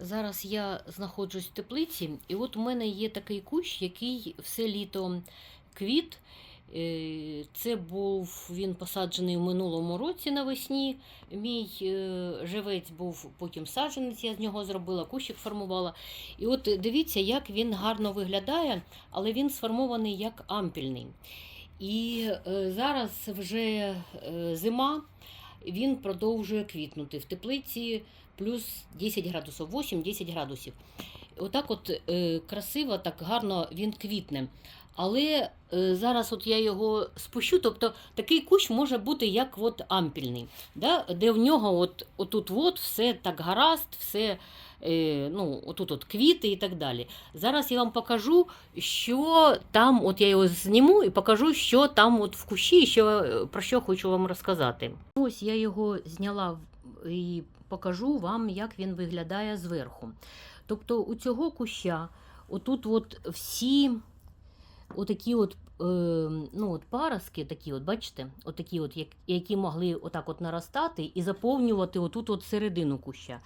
Зараз я знаходжусь в теплиці, і от у мене є такий кущ, який все літо квіт. Е, Це був він посаджений в минулому році навесні. Мій е, живець був потім саджанець, я з нього зробила, кущик формувала. І от дивіться, як він гарно виглядає, але він сформований як ампільний. І е, зараз вже зима, він продовжує квітнути в теплиці плюс 10 градусів, 8-10 градусів. Отак от е, красиво, так гарно він квітне. Але е, зараз от я його спущу, тобто такий кущ може бути як от ампільний, да? де в нього от, отут от все так гаразд, все е, ну, отут от квіти і так далі. Зараз я вам покажу, що там, от я його зніму і покажу, що там от в кущі, що, е, про що хочу вам розказати. Ось я його зняла і покажу вам, як він виглядає зверху. Тобто у цього куща, отут от всі отакі от, е, ну, от паростки, такі от, бачите, отакі от, як- які могли отак от наростати і заповнювати отут от середину куща.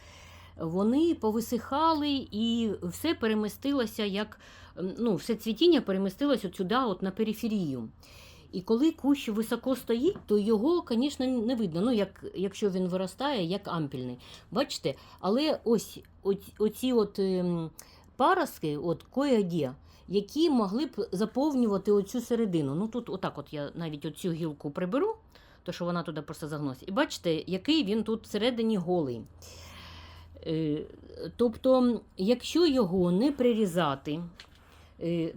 Вони повисихали і все перемістилося, як ну, все цвітіння перемістилося от сюди, от на периферію. І коли кущ високо стоїть, то його, звісно, не видно. Ну, як, якщо він виростає, як ампільний. Бачите? Але ось оці, от ем, от кое-де, які могли б заповнювати оцю середину. Ну тут отак от я навіть оцю гілку приберу, то що вона туди просто загносить. І бачите, який він тут всередині голий. Е, Тобто, якщо його не прирізати,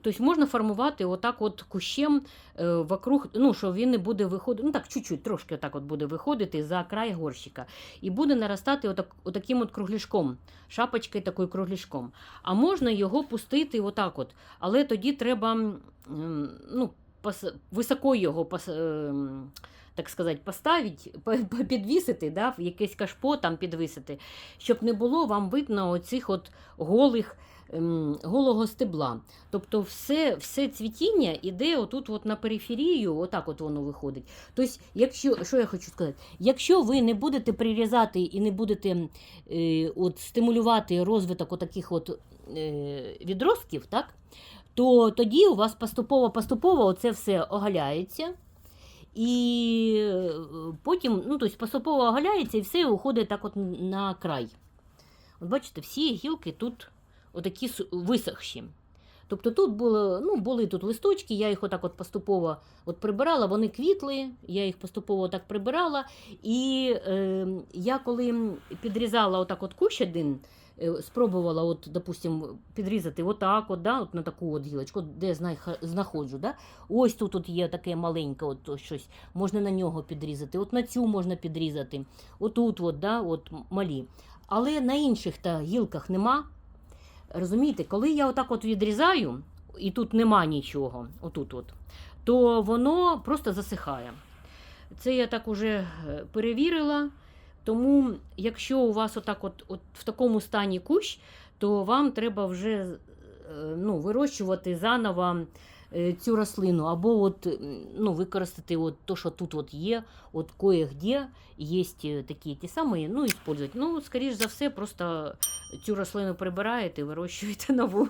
тобто можна формувати отак от кущем е, вокруг, ну, що він не буде виходити, ну так, чуть-чуть, трошки отак от буде виходити за край горщика. І буде наростати отак, отаким от кругляшком, шапочкою такою кругляшком. А можна його пустити отак от. Але тоді треба ну, пос, високо його пос, ем, так сказати, поставити, по- по- підвісити, да, в якесь кашпо там підвісити, щоб не було вам видно оцих от голих. Ем, Голого стебла. Тобто все, все цвітіння іде отут от на периферію, отак от воно виходить. Тобто, якщо, що я хочу сказати, якщо ви не будете прирізати і не будете е, от, стимулювати розвиток отаких от, е, відростків, так, то тоді у вас поступово-поступово це все оголяється. І е, потім ну, тобто поступово оголяється і все уходить так от на край. От бачите, всі гілки тут отакі висохші. Тобто тут було, ну, були тут листочки, я їх отак от поступово от прибирала, вони квітли, я їх поступово так прибирала. І е, я коли підрізала отак от кущ один, е, спробувала, от, допустим, підрізати отак, от, да, от на таку от гілочку, де знаходжу. Да? Ось тут от є таке маленьке от, щось, можна на нього підрізати, от на цю можна підрізати, отут от, да, от малі. Але на інших гілках нема. Розумієте, коли я отак от відрізаю, і тут нема нічого, отут от, то воно просто засихає. Це я так уже е, перевірила. Тому, якщо у вас отак от, от в такому стані кущ, то вам треба вже е, ну, вирощувати заново цю рослину, або от, ну, використати от то, що тут от є, от кое-где є такі ті самі, ну, і Ну, скоріш за все, просто цю рослину прибираєте і вирощуєте нову.